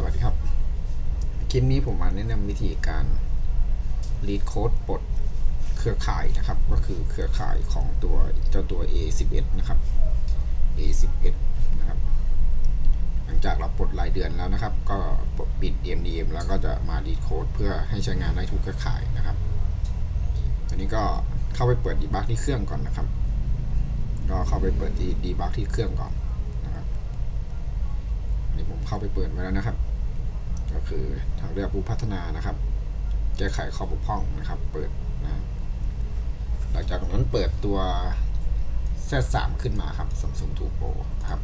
สวัสดีครับ คลิปนี้ผมมาแนะนำวิธีการ read code ปลดเครือข่ายนะครับ ก็คือเครือข่ายของตัวเจ้าตัว A11 นะครับ A11 นะครับ หลังจากเราปลดรายเดือนแล้วนะครับ ก็ปิด MDM แล้วก็จะมา read code เพื่อให้ใช้งานได้ทุกเครือข่ายนะครับอันนี้ก็เข้าไปเปิด debug ที่เครื่องก่อนนะครับ ก็เข้าไปเปิดที่ debug ที่เครื่องก่อนนะครับนี่ผมเข้าไปเปิดไว้แล้วนะครับ ก็คือทางเลือกผู้พัฒนานะครับ แก้ไขข้อบกพร่องนะครับ เปิดนะหลังจากนั้นเปิดตัว Z3 ขึ้นมาครับ Samsung 2 Pro ครับ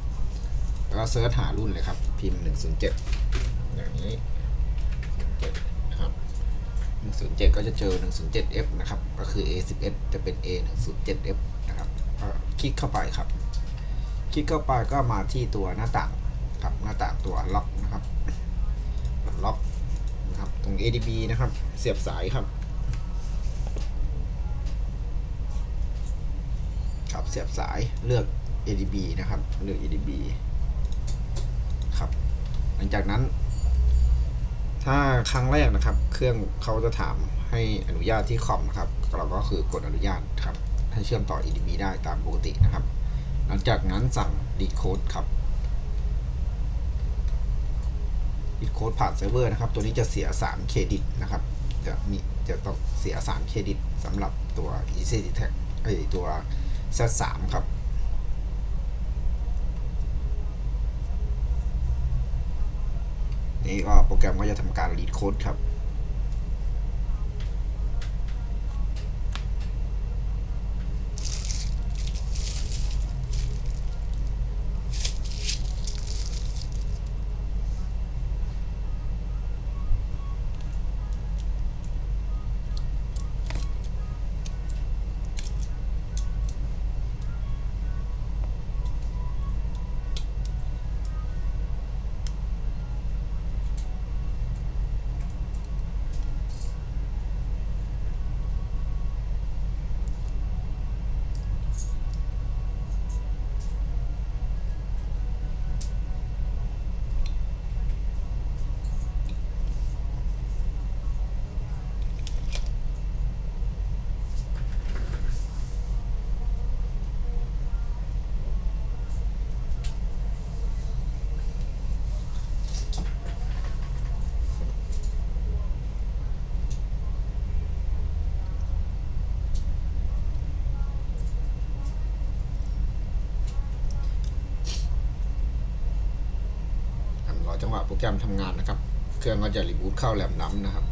แล้วก็เซิร์ชหารุ่นเลยครับ พิมพ์ 107 อย่างนี้7นะครับ 107 ก็จะเจอ 107F นะครับ ก็คือ A11 จะเป็น A107F นะครับก็คลิกเข้าไปครับ คลิกเข้าไปก็มาที่ตัวหน้าต่างครับ หน้าต่างตัวล็อกนะครับ ตรง ADB นะครับ เสียบสายครับครับเสียบสายเลือก ADB นะครับ เลือก ADB ครับ หลังจากนั้น ถ้าครั้งแรกนะครับ เครื่องเขาจะถามให้อนุญาตที่คอมนะครับ เราก็คือกดอนุญาตครับ ให้เชื่อมต่อ ADB ได้ตามปกตินะครับ หลังจากนั้นสั่ง decode ครับิดโค้ดผ่านเซิร์ฟเวอร์นะครับ ตัวนี้จะเสีย 3 เครดิตนะครับ จะมีจะต้องเสีย 3 เครดิตสำหรับตัว easy d e t a c ไอตัว Z3 ครับ นี่ก็โปรแกรมก็จะทำการรีดโค้ดครับ โปรแกรมทำงานนะครับ เครื่องก็จะรีบูตเข้าแลมน้ำนะครับ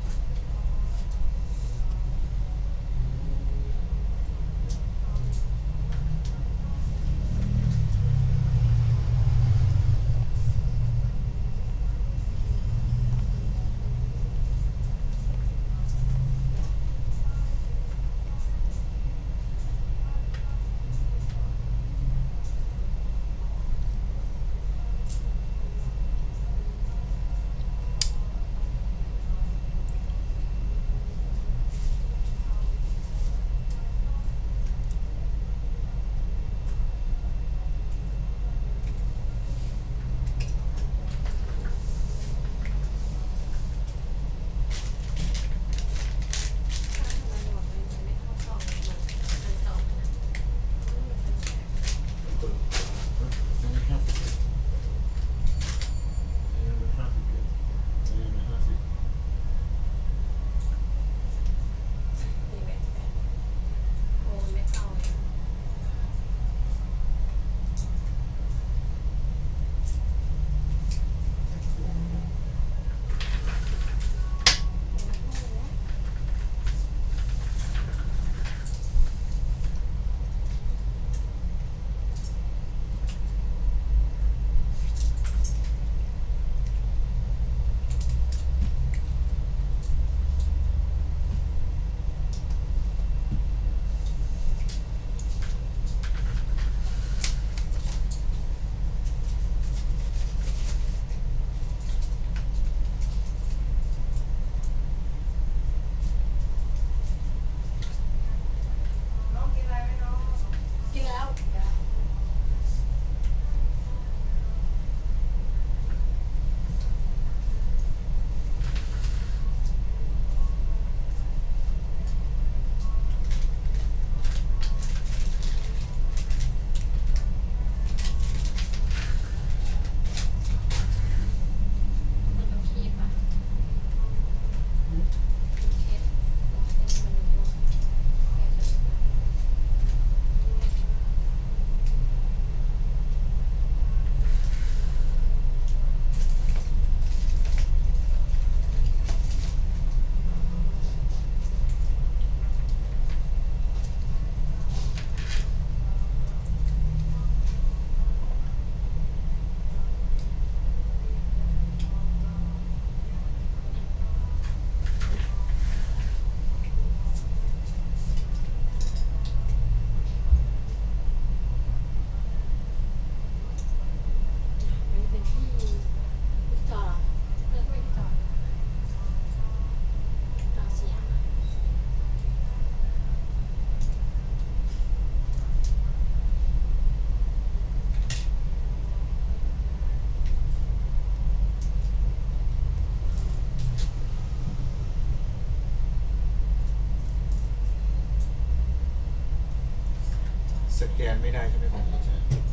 สแกนไม่ได้ใช่ไหมครับอาจารย์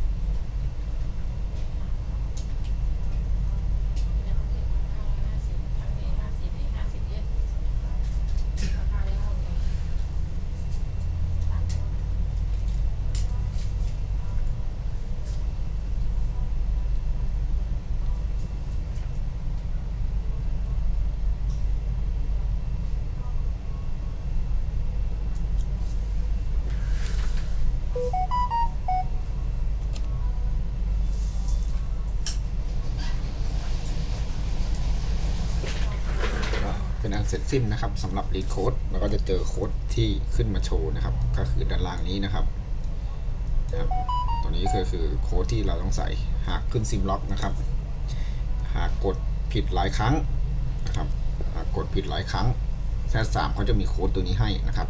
เสร็จสิ้นนะครับสำหรับรีดโคดแล้วก็จะเจอโค้ดที่ขึ้นมาโชว์นะครับ ก็คือด้านล่างนี้นะครับนะครับตัวนี้ก็คือโค้ดที่เราต้องใส่หากขึ้นซิมล็อกนะครับ หากกดผิดหลายครั้งนะครับหากกดผิดหลายครั้งแซดสามเขาจะมีโค้ดตัวนี้ให้นะครับ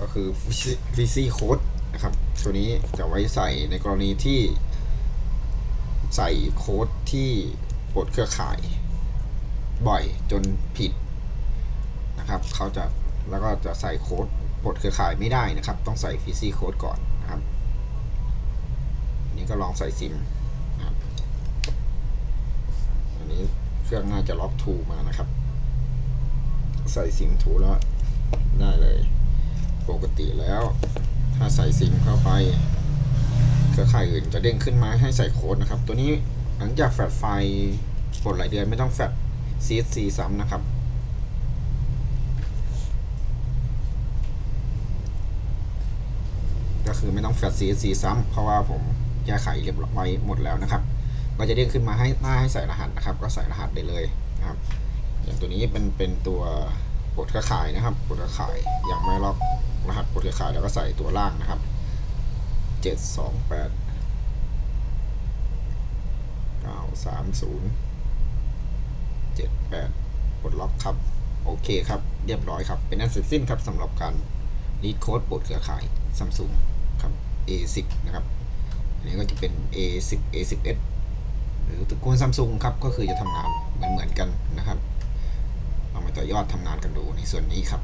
ก็คือฟิซี่โค้ดนะครับ ตัวนี้จะไว้ใส่ในกรณีที่ใส่โค้ดที่ปลดเครือข่ายบ่อยจนผิด นะครับเขาจะแล้วก็จะใส่โค้ดปลดเครือข่ายไม่ได้นะครับ ต้องใส่ฟิซี่โค้ดก่อนนะครับอันนี้ก็ลองใส่ซิมนะครับอันนี้เครื่องน่าจะล็อกทูมานะครับ ใส่ซิมถูแล้วได้เลย ปกติแล้ว ถ้าใส่ซิมเข้าไป เครือข่ายอื่นจะเด้งขึ้นมาให้ใส่โค้ดนะครับ ตัวนี้หลังจากแฟลชไฟปลดหลายเดือนไม่ต้องแฟลช CSC ซ้ำนะครับ คือไม่ต้องแฟลช CSC ซ้ำเพราะว่าผมแก้ไขเรียบร้อยหมดแล้วนะครับ ก็จะเด้งขึ้นมาให้หน้าให้ใส่รหัสนะครับ ก็ใส่รหัสได้เลยนะครับ อย่างตัวนี้เป็นเป็นตัวปลดเครือข่ายนะครับปลดเครือข่ายยังไม่ล็อกรหัสปลดเครือข่ายแล้วก็ใส่ตัวล่างนะครับเจ็ดสองแปดเก้าสามศูนย์เจ็ดแปดปลดล็อกครับ โอเคครับ เรียบร้อยครับ เป็นอันเสร็จสิ้นครับสำหรับการรีดโค้ดปลดเครือข่ายซัมซุง A10 นะครับ อันนี้ก็จะเป็น A10 A11 หรือตระกูลซัมซุงครับ ก็คือจะทำงานเหมือนเหมือนกันนะครับเรามาต่อยอดทำงานกันดูในส่วนนี้ครับ